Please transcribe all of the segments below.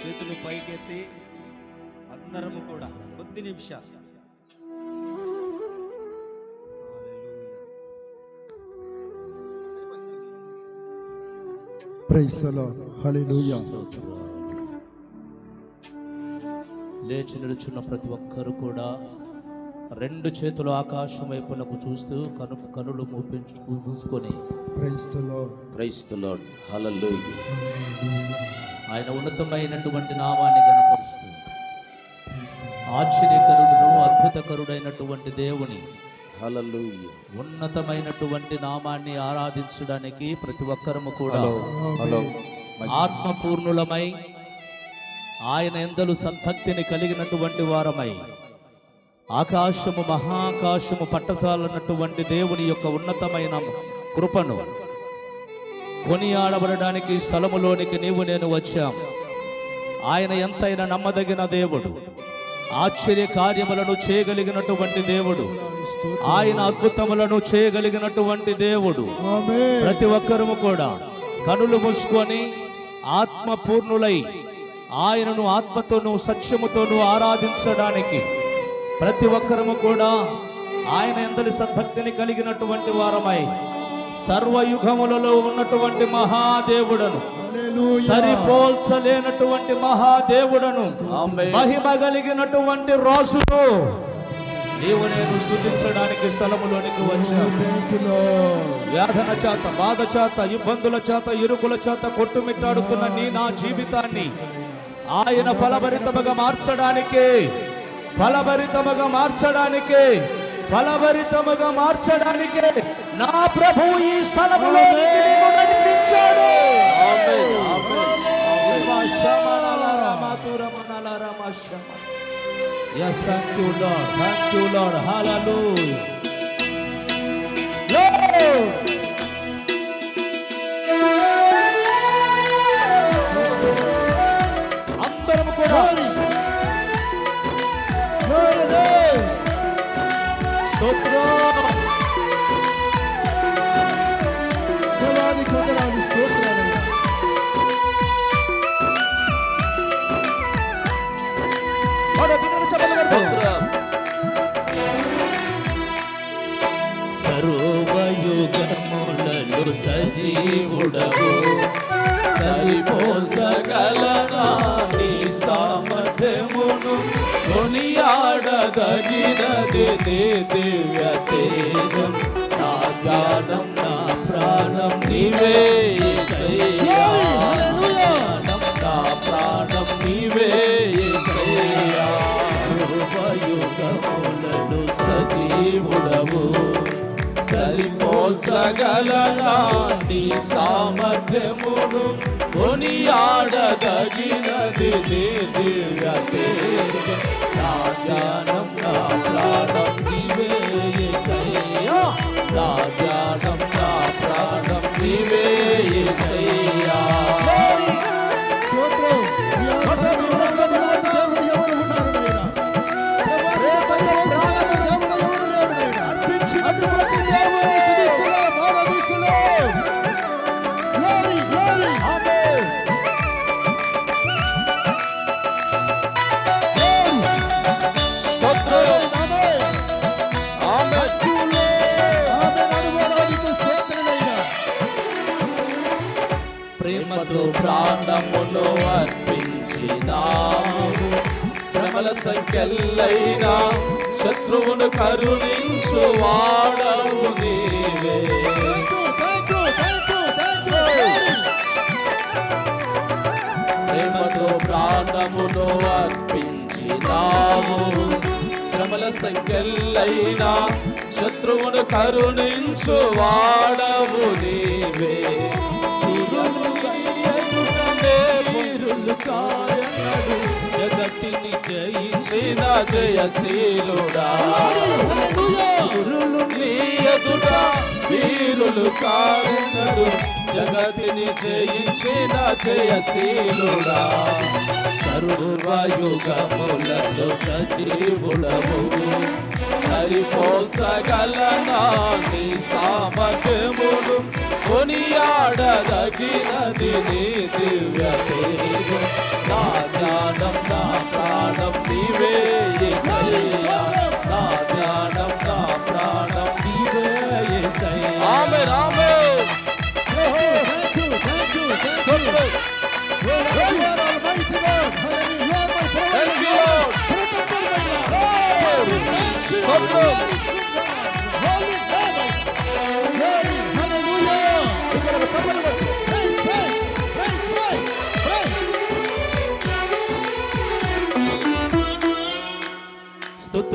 చేతులు పైకెత్తి అందరము కూడా కొద్ది నిమిషాలు. ప్రైస్ హల్లెలూయా లేచి నిలుచున్న ప్రతి ఒక్కరు కూడా రెండు చేతులు ఆకాశం వైపునకు చూస్తూ కను కనులు మూపించు మూసుకొని. ప్రైస్ క్రైస్తలాడ్ హలలు ఆయన ఉన్నతమైనటువంటి నామాన్ని గణపరుస్తూ ఆశ్చర్యకరుడును అద్భుతకరుడైనటువంటి దేవుని. హలలు ఉన్నతమైనటువంటి నామాన్ని ఆరాధించడానికి ప్రతి ఒక్కరము కూడా ఆత్మపూర్ణులమై ఆయన ఎందలు సద్భక్తిని కలిగినటువంటి వారమై ఆకాశము మహాకాశము పట్టసాలన్నటువంటి దేవుని యొక్క ఉన్నతమైన కృపను కొనియాడబడడానికి స్థలములోనికి నీవు నేను వచ్చాం. ఆయన ఎంతైనా నమ్మదగిన దేవుడు. ఆశ్చర్య కార్యములను చేయగలిగినటువంటి దేవుడు. ఆయన అద్భుతములను చేయగలిగినటువంటి దేవుడు. ప్రతి ఒక్కరము కూడా కనులు మూసుకొని ఆత్మపూర్ణులై ఆయనను ఆత్మతోనూ సత్యముతోనూ ఆరాధించడానికి ప్రతి ఒక్కరము కూడా ఆయన ఎందరి సద్భక్తిని కలిగినటువంటి వారమై సర్వయుగములలో ఉన్నటువంటి మహాదేవుడను. సరిపోల్చలేనటువంటి మహాదేవుడను. మహిమ కలిగినటువంటి రాజును నీవు నేను స్థుతించడానికి స్థలములోనికి వచ్చాను లార్డ్ వేదన చేత బాధ చేత ఇబ్బందుల చేత ఇరుకుల చేత కొట్టుమిట్టాడుతున్న నీ నా జీవితాన్ని ఆయన ఫలభరితముగా మార్చడానికి ఫలభరితముగా మార్చడానికి ఫలభరితముగా మార్చడానికి నా ప్రభు ఈ స్థలములో నడిపించాడు Yes, thank you, Lord. Thank you, Lord. Hallelujah. Lord. కొనియాడదగినది నీ దివ్య తేజం. నా సంఖ్యల్లైనా శత్రువును కరుణించు వాడవు నీవే. ప్రేమతో ప్రాణమును అర్పించినాము శ్రమల సంఖ్యల్లైనా శత్రువును కరుణించు వాడవు నీవే. జగతిని జయించిన జయశీలుడా. వీరులు నీ ఎదుట వీరులు కారణడు జగతిని జయించిన జయశీలుడా. సర్వయుగములలో సజీవుడవు. సరిపోల్చగలనా నీ సామర్థ్యమును కొనియాడదగినది నీ దివ్య నా జ్ఞానం నా ప్రాణం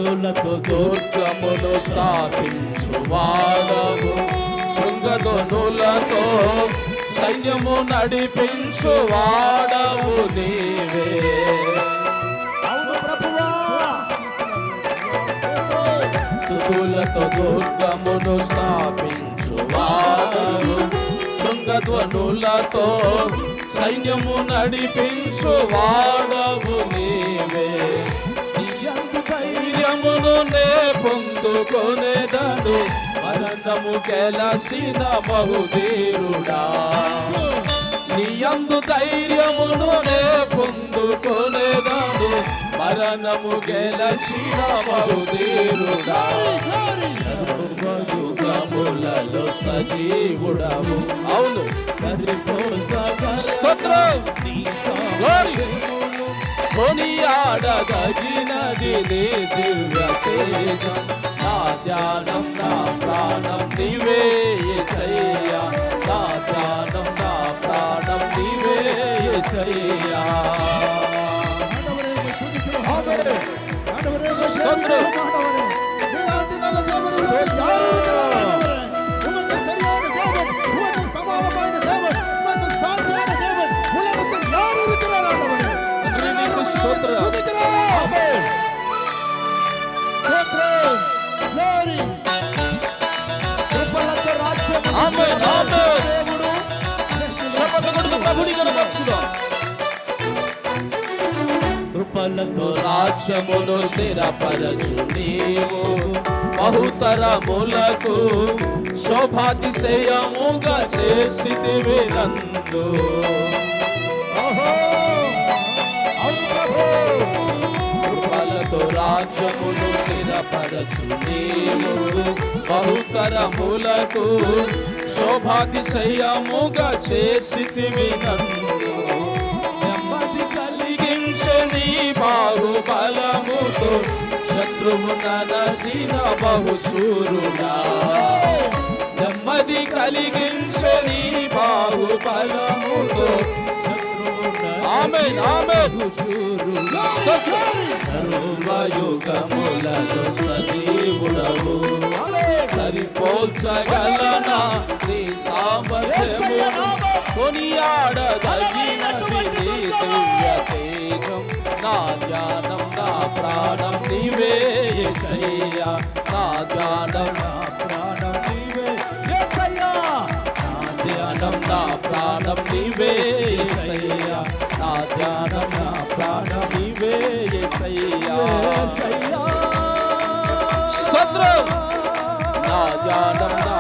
శక్తులతో దుర్గమును స్థాపించువాడవు శృంగధనులతో సైన్యము నడిపించువాడవు నీవే. శక్తులతో దుర్గమును స్థాపించువాడవు శృంగధ్వనులతో సైన్యము నడిపించువాడవు నీవే. ధైర్యమును నే పొందుకొనేదను మరణము కెలసిన బహుధీరుడా. నీయందు ధైర్యమును నే పొందుకొనేదను మరణము గెలచిన బహుధీరుడా. సర్వయుగములలో సజీవుడవు. అవును. స్తోత్రం. Glory. కొనియాడదగినది నీ దివ్య తేజం నా ధ్యానం నా ప్రాణం నీవే యేసయ్యా నా ధ్యానం నా ప్రాణం నీవే యేసయ్యా ఆండవరే, ఆండవరే, స్తోత్రం. ఆండవరే. ప్రభుని కనపరచుదాం. కృపలతో రాజ్యమును స్థిరపరచు నీవు బహుతరములకు శోభాతిశయముగా చేసితివి నందు కృపలతో రాజ్యమును స్థిరపరచు నీవు బహుతరములకు శోభాతిశయముగా చేసితివి నెమ్మది కలిగించే నీ బాహుబలముతో శత్రువు నలసిన బహుశూరుడా నెమ్మది కలిగించే నీ బాహుబలముతో ఆమె ఆమె సర్వయుగములలో సజీవుడవు సరిపోల్చగలనా? నీ సామర్థ్యము కొనియాడదగినది నీ దివ్య తేజం నా ధ్యానం నా ప్రాణం నీవే యేసయ్యా నా ధ్యానం నా ప్రాణం నీవే. యేసయ్యా నా ధ్యానం నా ప్రాణం నీవే యేసయ్యా నా ధ్యానం నా ప్రాణం నీవే యేసయ్యా స్తోత్రం. నా ధ్యానం నా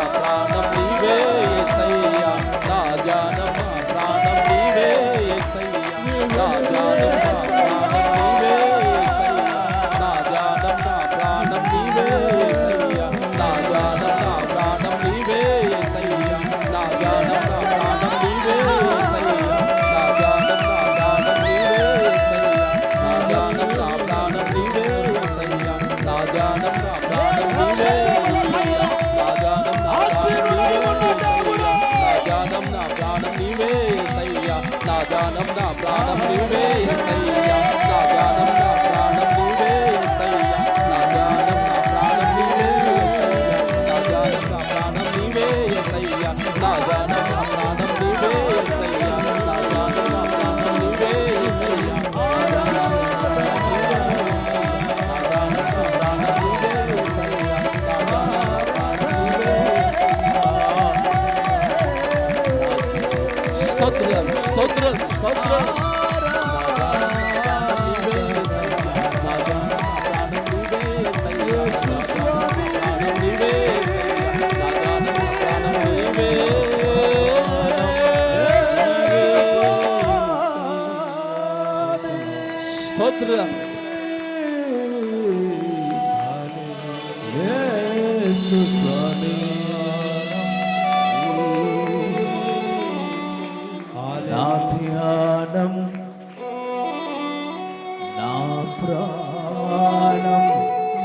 ధ్యానం నా ప్రాణం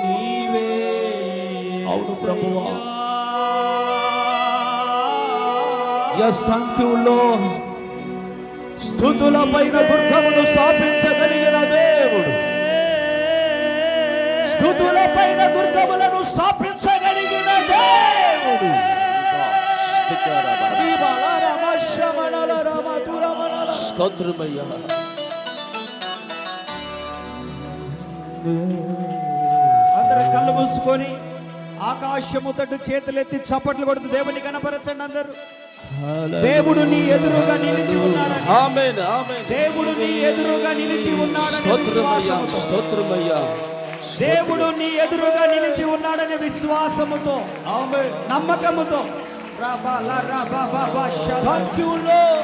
నీవే ప్రభువా ఎస్ థ్యాంక్ యూ లో స్థుతుల పైన దుర్గమును స్థాపించగలిగిన దేవుడు స్థుతుల పైన దుర్గములను స్థాపించగలిగిన దేవుడు. స్తోత్రమయ్యా. అందరూ కళ్ళు మూసుకొని ఆకాశము తట్టు చేతులెత్తి చప్పట్లు కొడుతూ దేవుని కనపరచండి అందరూ. దేవుడు నీ ఎదురుగా నిలిచి ఆమేన్ దేవుడు నీ ఎదురుగా నిలిచి ఉన్నాడని స్తోత్రమయ్యా స్తోత్రమయ్యా. దేవుడు నీ ఎదురుగా నిలిచి ఉన్నాడని విశ్వాసముతో నమ్మకముతో.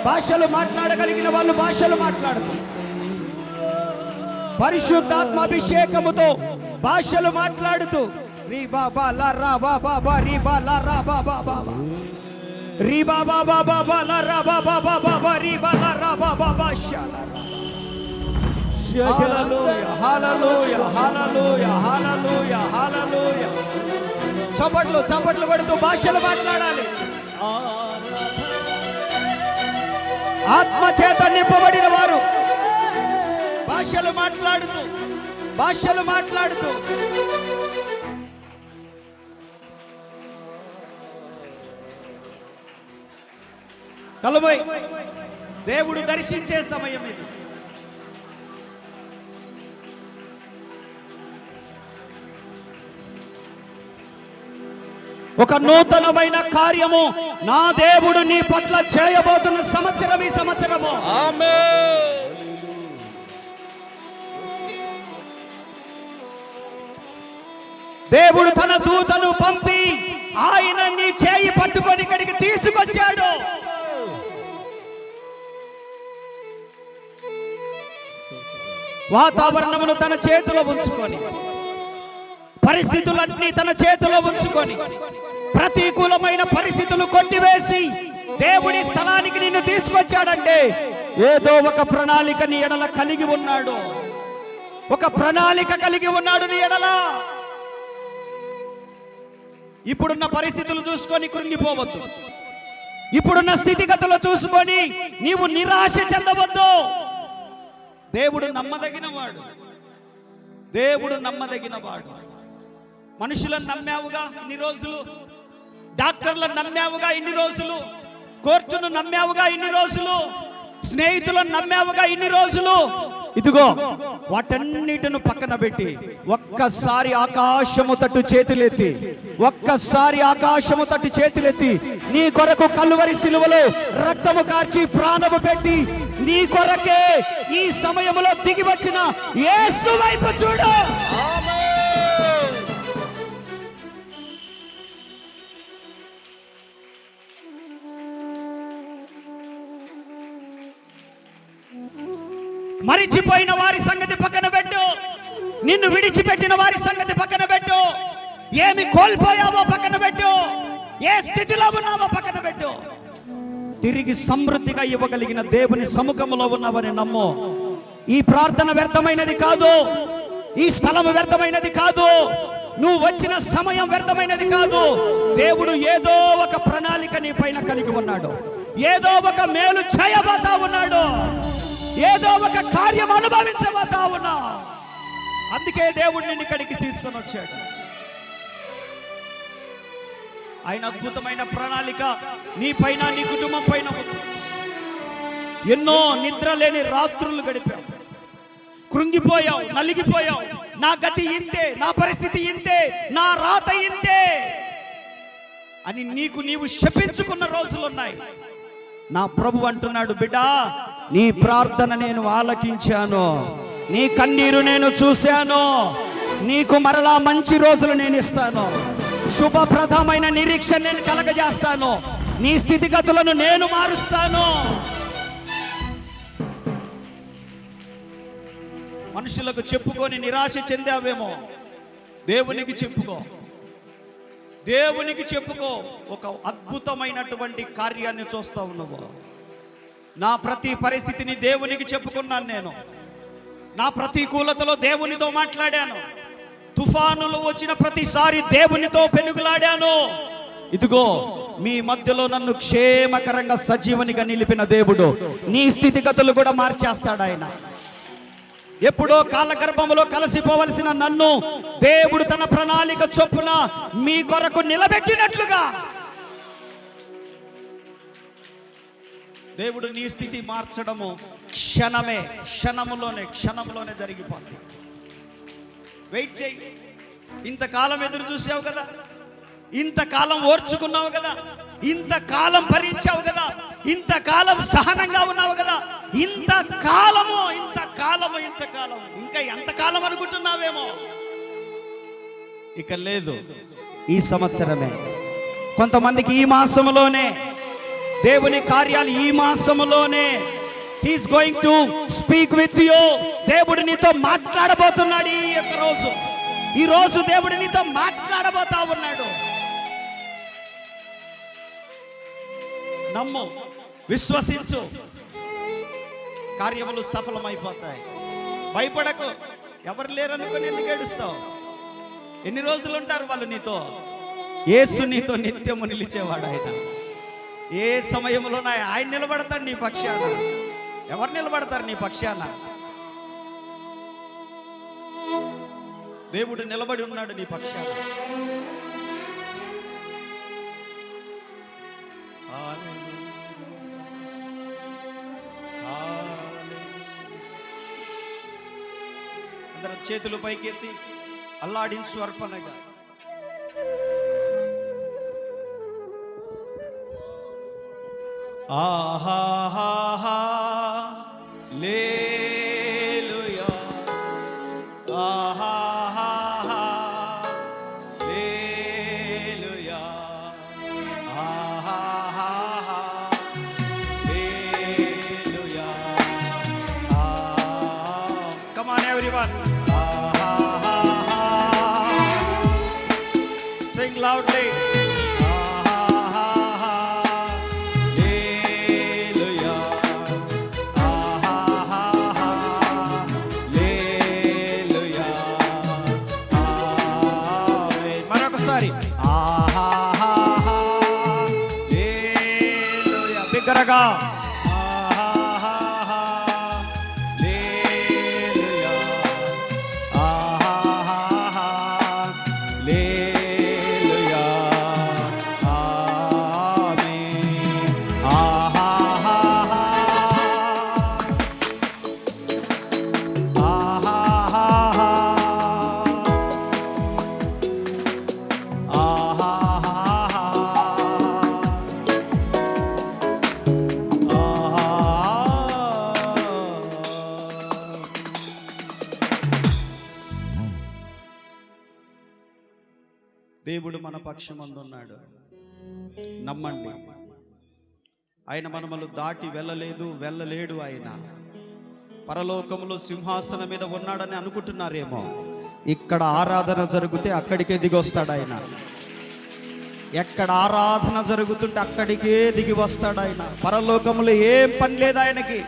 భాషలు మాట్లాడగలిగిన వాళ్ళు భాషలు మాట్లాడుతూ పరిశుద్ధాత్మ అభిషేకముతో భాషలు మాట్లాడుతూ రీ బాబా లా రా బాబా బా రీ బా లా రా బాబా బాబా రీ బాబా బాబా బా లా రా బాబా బాబా బా రీ బా లా రా బాబా బా షా లా రా. చప్పట్లు చప్పట్లు పడుతూ భాషలు మాట్లాడాలి. ఆత్మచేత నింపబడిన వారు భాషలు మాట్లాడుతూ భాషలు మాట్లాడుతూ. కలబోయ్ దేవుడు దర్శించే సమయం ఇది. ఒక నూతనమైన కార్యము నా దేవుడు నీ పట్ల చేయబోతున్న సంవత్సరం ఈ సంవత్సరము. దేవుడు తన దూతను పంపి ఆయన నీ చేయి పట్టుకొని ఇక్కడికి తీసుకొచ్చాడు. వాతావరణమును తన చేతిలో ఉంచుకొని పరిస్థితులన్నీ తన చేతిలో ఉంచుకొని ప్రతికూలమైన పరిస్థితులు కొట్టివేసి దేవుడి స్థలానికి నిన్ను తీసుకొచ్చాడంటే ఏదో ఒక ప్రణాళిక నీ ఎడల కలిగి ఉన్నాడు. ఒక ప్రణాళిక కలిగి ఉన్నాడు నీ ఎడల. ఇప్పుడున్న పరిస్థితులు చూసుకొని కృంగిపోవద్దు. ఇప్పుడున్న స్థితిగతులు చూసుకొని నీవు నిరాశ చెందవద్దు. దేవుడు నమ్మదగిన వాడు దేవుడు నమ్మదగిన వాడు మనుషులను నమ్మావుగా ఇన్ని రోజులు? డాక్టర్లను నమ్మావుగా ఇన్ని రోజులు కోర్టును నమ్మావుగా ఇన్ని రోజులు స్నేహితులను నమ్మావుగా ఇన్ని రోజులు. ఇదిగో వాటన్నిటిను పక్కన పెట్టి ఒక్కసారి ఆకాశము తట్టు చేతులెత్తి ఒక్కసారి ఆకాశము తట్టు చేతులెత్తి నీ కొరకు కలువరి సిలువలో రక్తము కార్చి ప్రాణము పెట్టి నీ కొరకే ఈ సమయంలో దిగి వచ్చిన ఏ వైపు చూడు. మరిచిపోయిన వారి సంగతి పక్కన పెట్టు. నిన్ను విడిచిపెట్టిన వారి సంగతి పక్కన పెట్టు. ఏమి కోల్పోయావో పక్కన పెట్టు. ఏ స్థితిలో ఉన్నావో పక్కన పెట్టు. తిరిగి సమృద్ధిగా ఇవ్వగలిగిన దేవుని సముఖంలో ఉన్నవని నమ్ము. ఈ ప్రార్థన వ్యర్థమైనది కాదు. ఈ స్థలం వ్యర్థమైనది కాదు. నువ్వు వచ్చిన సమయం వ్యర్థమైనది కాదు. దేవుడు ఏదో ఒక ప్రణాళిక నీ పైన కలిగి ఉన్నాడు. ఏదో ఒక మేలు చేయబోతా ఉన్నాడు. ఏదో ఒక కార్యం అనుభవించబోతా ఉన్నా. అందుకే దేవుడు నిన్ను ఇక్కడికి తీసుకొని వచ్చాడు. ఆయన అద్భుతమైన ప్రణాళిక నీ పైన నీ కుటుంబం పైన ఎన్నో నిద్ర లేని రాత్రులు గడిపావు. కృంగిపోయావు నలిగిపోయావు. నా గతి ఇంతే నా పరిస్థితి ఇంతే నా రాత ఇంతే అని నీకు నీవు శపించుకున్న రోజులున్నాయి. నా ప్రభు అంటున్నాడు బిడ్డా నీ ప్రార్థన నేను ఆలకించాను. నీ కన్నీరు నేను చూశాను. నీకు మరలా మంచి రోజులు నేను ఇస్తాను. శుభప్రదమైన నిరీక్షణ నేను కలగజేస్తాను. నీ స్థితిగతులను నేను మారుస్తాను. మనుషులకు చెప్పుకొని నిరాశ చెందావేమో. దేవునికి చెప్పుకో. దేవునికి చెప్పుకో. ఒక అద్భుతమైనటువంటి కార్యాన్ని చూస్తా ఉన్నావు. నా ప్రతి పరిస్థితిని దేవునికి చెప్పుకున్నాను నేను. నా ప్రతికూలతలో దేవునితో మాట్లాడాను. తుఫానులు వచ్చిన ప్రతిసారి దేవునితో పెనుగులాడాను. ఇదిగో మీ మధ్యలో నన్ను క్షేమకరంగా సజీవనిగా నిలిపిన దేవుడు. నీ స్థితిగతులు కూడా మార్చేస్తాడు ఆయన. ఎప్పుడో కాళ్ళ కలిసిపోవలసిన నన్ను దేవుడు తన ప్రణాళిక చొప్పున మీ కొరకు నిలబెట్టినట్లుగా దేవుడు నీ స్థితి మార్చడము క్షణమే క్షణములోనే క్షణంలోనే జరిగిపోతుంది వెయిట్ చేయి. ఇంతకాలం ఎదురు చూసావు కదా? ఇంతకాలం ఓర్చుకున్నావు కదా? ఇంతకాలం భరించావు కదా? ఇంతకాలం సహనంగా ఉన్నావు కదా? ఇంత కాలము ఇంతకాలము. ఇంతకాలం ఇంకా ఎంతకాలం అనుకుంటున్నావేమో? ఇక లేదు. ఈ సంవత్సరమే. కొంతమందికి ఈ మాసంలోనే దేవుని కార్యాలు ఈ మాసములోనే. He's going to speak with you దేవుడు నీతో మాట్లాడబోతున్నాడు ఈ యొక్క రోజు. ఈ రోజు దేవుడు నీతో మాట్లాడబోతా ఉన్నాడు. నమ్ము విశ్వసించు. కార్యములు సఫలమైపోతాయి. భయపడకు. ఎవరు లేరనుకుని ఎందుకు ఏడుస్తావు? ఎన్ని రోజులు ఉంటారు వాళ్ళు నీతో? ఏసు నీతో నిత్యము నిలిచేవాడు ఆయన. ఏ సమయంలోన ఆయన నిలబడతాడు నీ పక్షాన. ఎవరు నిలబడతారు నీ పక్షాన? దేవుడు నిలబడి ఉన్నాడు నీ పక్షాన. అందరం చేతులు పైకెత్తి అల్లాడించు అర్పణగా. 啊哈哈！పక్షమందున్నాడు. నమ్మండి ఆయన మనమలు దాటి వెళ్ళలేదు వెళ్ళలేడు ఆయన. పరలోకములో సింహాసనం మీద ఉన్నాడని అనుకుంటున్నారేమో. ఇక్కడ ఆరాధన జరిగితే అక్కడికే దిగొస్తాడు ఆయన ఎక్కడ ఆరాధన జరుగుతుంటే అక్కడికే దిగి వస్తాడు ఆయన పరలోకములో ఏం పని లేదు ఆయనకి.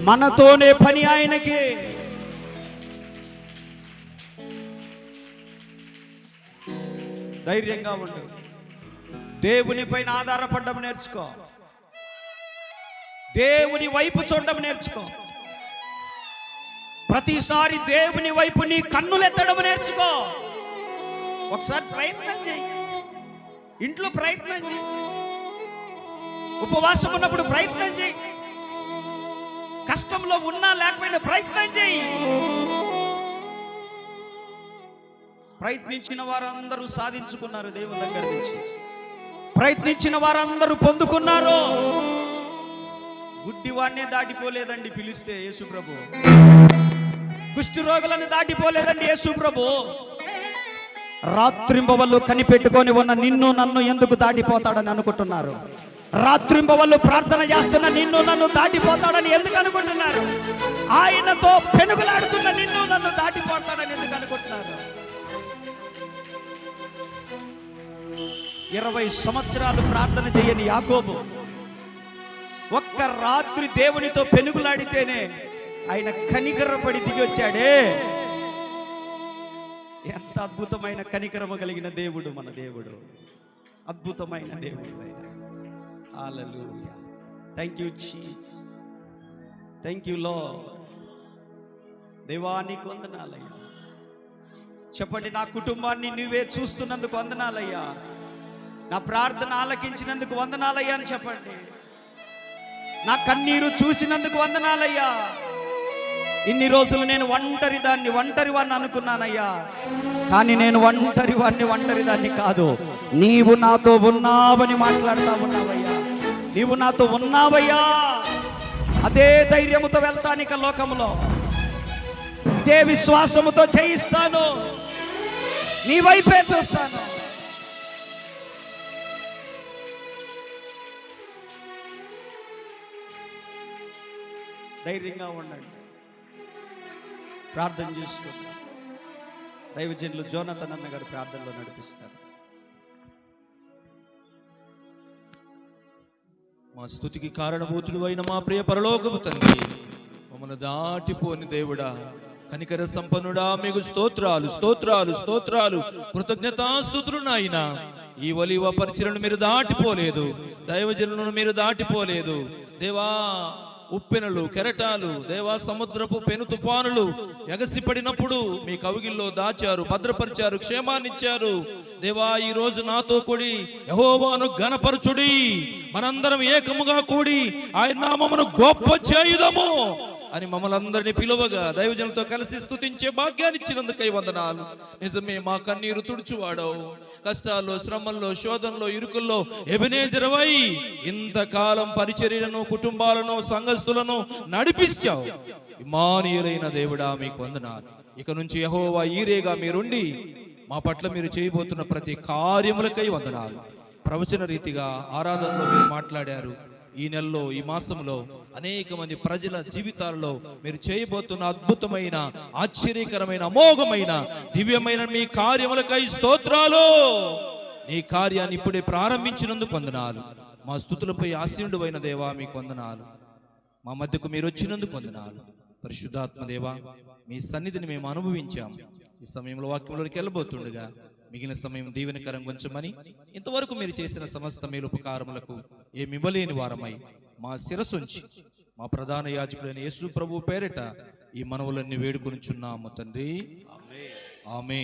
మనతోనే పని ఆయనకి. ధైర్యంగా ఉండు. దేవుని పైన ఆధారపడడం నేర్చుకో. దేవుని వైపు చూడడం నేర్చుకో. ప్రతిసారి దేవుని వైపు నీ కన్నులెత్తడం నేర్చుకో. ఒకసారి ప్రయత్నం చేయి. ఇంట్లో ప్రయత్నం చేయి. ఉపవాసం ఉన్నప్పుడు ప్రయత్నం చేయి. కష్టంలో ఉన్నా లేకపోయినా ప్రయత్నం చేయి. ప్రయత్నించిన వారందరూ సాధించుకున్నారు దేవుని దగ్గర నుంచి. ప్రయత్నించిన వారందరూ పొందుకున్నారు. గుడ్డివాడినే దాటిపోలేదండి పిలిస్తే యేసుప్రభు కుష్టి రోగులను దాటిపోలేదండి యేసుప్రభు రాత్రింబవళ్ళు కనిపెట్టుకొని ఉన్న నిన్ను నన్ను ఎందుకు దాటిపోతాడని అనుకుంటున్నారు? రాత్రింబవళ్ళు ప్రార్థన చేస్తున్న నిన్ను నన్ను దాటిపోతాడని ఎందుకు అనుకుంటున్నారు? ఆయనతో పెనుగులాడుతున్న నిన్ను నన్ను దాటిపోతాడని ఎందుకు అనుకుంటున్నారు? ఇరవై సంవత్సరాలు ప్రార్థన చేయని యాకోబు ఒక్క రాత్రి దేవునితో పెనుగులాడితేనే ఆయన కనికరపడి దిగి వచ్చాడే. ఎంత అద్భుతమైన కనికరమ కలిగిన దేవుడు మన దేవుడు. అద్భుతమైన దేవుడు థ్యాంక్ యూ థ్యాంక్ యూ లో దేవానికి వందనాలయ్య చెప్పండి నా కుటుంబాన్ని నువ్వే చూస్తున్నందుకు వందనాలయ్యా. నా ప్రార్థన ఆలకించినందుకు వందనాలయ్యా అని చెప్పండి. నా కన్నీరు చూసినందుకు వందనాలయ్యా. ఇన్ని రోజులు నేను ఒంటరి దాన్ని ఒంటరి వాడిని అనుకున్నానయ్యా. కానీ నేను ఒంటరి వాడిని ఒంటరి దాన్ని కాదు. నీవు నాతో ఉన్నావని మాట్లాడుతా ఉన్నావయ్యా. నీవు నాతో ఉన్నావయ్యా. అదే ధైర్యముతో వెళ్తాను ఇక లోకంలో ఇదే విశ్వాసముతో జయిస్తాను. నీ వైపే చూస్తాను. ధైర్యంగా ఉండండి. ప్రార్థన చేసుకోండి దైవజనులు జోనతన్ అన్న గారు ప్రార్థనలో నడిపిస్తారు. మా స్థుతికి కారణభూతుడు అయిన మా ప్రియ పరలోకపు తండ్రి మమ్మల్ని దాటిపోని దేవుడా కనికర సంపన్నుడా మీకు స్తోత్రాలు స్తోత్రాలు స్తోత్రాలు. కృతజ్ఞతాస్తుతులు నాయన. ఈ ఒలివ పరిచయను మీరు దాటిపోలేదు. దైవజనులను మీరు దాటిపోలేదు. దేవా ఉప్పెనలు కెరటాలు దేవా సముద్రపు పెను తుఫానులు ఎగసిపడినప్పుడు మీ కవిగిల్లో దాచారు భద్రపరిచారు క్షేమాన్నిచ్చారు. దేవా ఈ రోజు నాతో కూడి యహోవాను ఘనపరచుడి. మనందరం ఏకముగా కూడి ఆయన నామమును గొప్ప చేయుదము. అని మమ్మల్ని అందరినీ పిలువగా దైవజనులతో కలిసి స్థుతించే భాగ్యాన్ని ఇచ్చినందుకై వందనాలు. నిజమే మా కన్నీరు తుడుచువాడవు. కష్టాల్లో శ్రమల్లో శోధనలో ఇరుకుల్లో ఎబినేజరవై ఇంతకాలం పరిచర్యలను కుటుంబాలను సంఘస్థులను నడిపిస్తావు. ఇమానీయులైన దేవుడా మీకు వందనాలు. ఇక నుంచి యహోవా ఈరేగా మీరుండి మా పట్ల మీరు చేయబోతున్న ప్రతి కార్యములకై వందనాలు. ప్రవచన రీతిగా ఆరాధనలో మీరు మాట్లాడారు. ఈ నెలలో ఈ మాసంలో అనేక మంది ప్రజల జీవితాల్లో మీరు చేయబోతున్న అద్భుతమైన ఆశ్చర్యకరమైన అమోఘమైన దివ్యమైన మీ కార్యములకై స్తోత్రాలు. నీ కార్యాన్ని ఇప్పుడే ప్రారంభించినందుకు వందనాలు. మా స్థుతులపై ఆశీనుడు అయిన దేవా మీకు వందనాలు. మా మధ్యకు మీరు వచ్చినందుకు వందనాలు. పరిశుద్ధాత్మ దేవా మీ సన్నిధిని మేము అనుభవించాం. ఈ సమయంలో వాక్యంలోకి వెళ్ళబోతుండగా మిగిలిన సమయం దీవెనకరం కొంచెమని ఇంతవరకు మీరు చేసిన సమస్త మేలు ఉపకారములకు ఏమివ్వలేని వారమై మా శిరసుంచి మా ప్రధాన యాజకుడైన యేసు ప్రభు పేరిట ఈ మనవులన్నీ వేడుకొనిచున్నాము తండ్రి. ఆమె